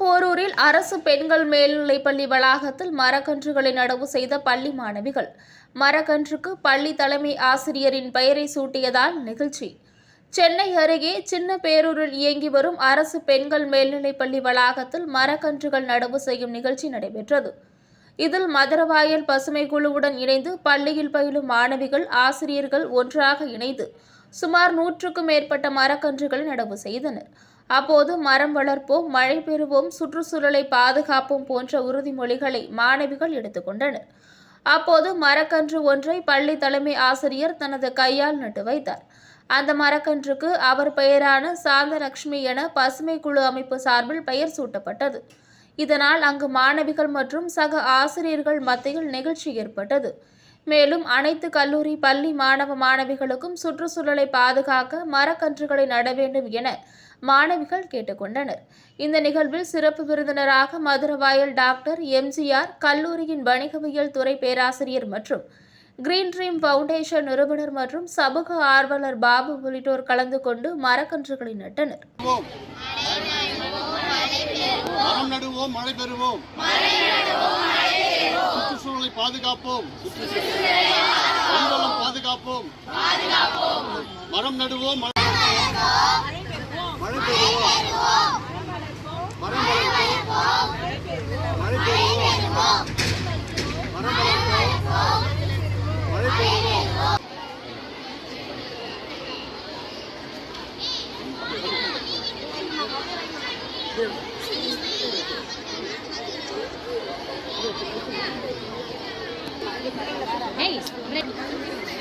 போரூரில் அரசு பெண்கள் மேல்நிலைப்பள்ளி வளாகத்தில் மரக்கன்றுகளை நடவு செய்த பள்ளி மாணவிகள். மரக்கன்றுக்கு பள்ளி தலைமை ஆசிரியரின் பெயரை சூட்டியதால் நிகழ்ச்சி. சென்னை அருகே சின்ன பேரூரில் இயங்கி வரும் அரசு பெண்கள் மேல்நிலைப்பள்ளி வளாகத்தில் மரக்கன்றுகள் நடவு செய்யும் நிகழ்ச்சி நடைபெற்றது. இதில் மதுரவாயல் பசுமை குழுவுடன் இணைந்து பள்ளியில் பயிலும் மாணவிகள் ஆசிரியர்கள் ஒன்றாக இணைந்து சுமார் நூற்றுக்கும் மேற்பட்ட மரக்கன்றுகளை நடவு செய்தனர். அப்போது மரம் வளர்ப்போம் மழை பெறுவோம் சுற்றுச்சூழலை பாதுகாப்போம் போன்ற உறுதிமொழிகளை மாணவிகள் எடுத்துக்கொண்டனர் அப்போது மரக்கன்று ஒன்றை பள்ளி தலைமை ஆசிரியர் தனது கையால் நட்டு வைத்தார். அந்த மரக்கன்றுக்கு அவர் பெயரான சாந்தலட்சுமி என பசுமை குழு அமைப்பு சார்பில் பெயர் சூட்டப்பட்டது. இதனால் அங்கு மாணவிகள் மற்றும் சக ஆசிரியர்கள் மத்தியில் நிகழ்ச்சி ஏற்பட்டது. மேலும் அனைத்து கல்லூரி பள்ளி மாணவ மாணவிகளுக்கும் சுற்றுச்சூழலை பாதுகாக்க மரக்கன்றுகளை நட வேண்டும் என மாணவிகள் கேட்டுக்கொண்டனர். இந்த நிகழ்வில் சிறப்பு விருந்தினராக மதுரவாயல் டாக்டர் எம்ஜிஆர் கல்லூரியின் வணிகவியல் துறை பேராசிரியர் மற்றும் கிரீன் ட்ரீம் ஃபவுண்டேஷன் நிறுவனர் மற்றும் சமூக ஆர்வலர் பாபு உள்ளிட்டோர் கலந்து கொண்டு மரக்கன்றுகளை நட்டனர். மரம் நடுவோம் மழை பெறுவோம். சுற்றுச்சூழலை பாதுகாப்போம் மண்வளம் பாதுகாப்போம் மரம் நடுவோம் மழை பெறுவோம் மரம் வளர்ப்போம் மழை பெறுவோம் மரம் வளர்ப்போம் மழை பெறுவோம் É isso.